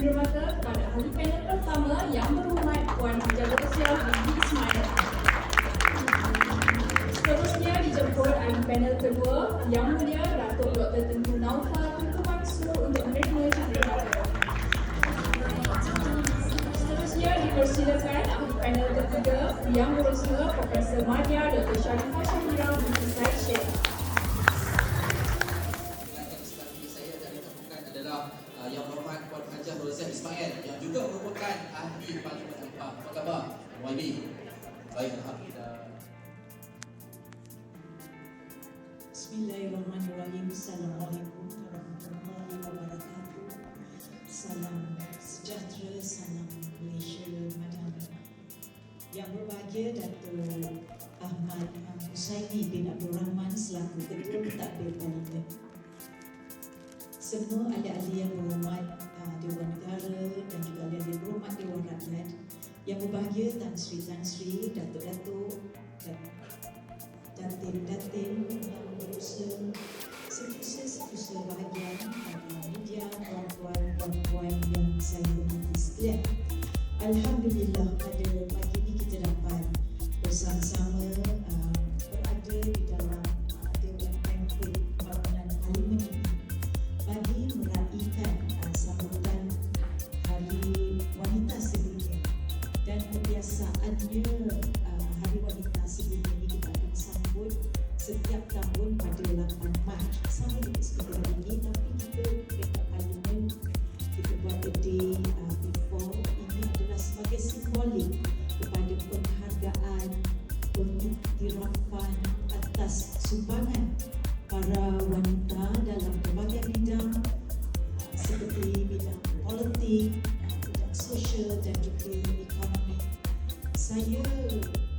ahli panel pertama yang berhormat Puan Hajar Rosia binti Ismail. Seterusnya dijemput ahli panel kedua Yang Mulia Datuk Dr. Tengku Naufal Tunku Mansur untuk menerima cerita Seterusnya dipersilakan ahli panel ketiga Yang berusaha Profesor Madya Dr. Sharifah Syahira binti Said ahli parlimen Apa Apa khabar? YB Baik, Bismillahirrahmanirrahim. Assalamualaikum warahmatullahi wabarakatuh. Salam sejahtera, salam Malaysia Madani. Yang berbahagia Datuk Ahmad Husaini bin Abdul Rahman selaku Ketua Pentadbir Parlimen. Semua ahli-ahli yang berhormat Dewan Negara dan juga yang berhormat Dewan Rakyat yang berbahagia Tan Sri Tan Sri, Datuk-Datuk dan datin-datin yang berusaha sekusa-sekusa bahagian para media puan-puan yang saya sebenarnya uh, Hari Wanita sendiri ini kita akan sambut setiap tahun pada 8 Mac. Sama seperti sekitar ini tapi kita dekat parlimen kita buat a day uh, before ini adalah sebagai simbolik kepada penghargaan pengiktirafan atas sumbangan para wanita dalam berbagai bidang uh, seperti bidang politik, uh, bidang sosial dan juga ekonomi Senhor.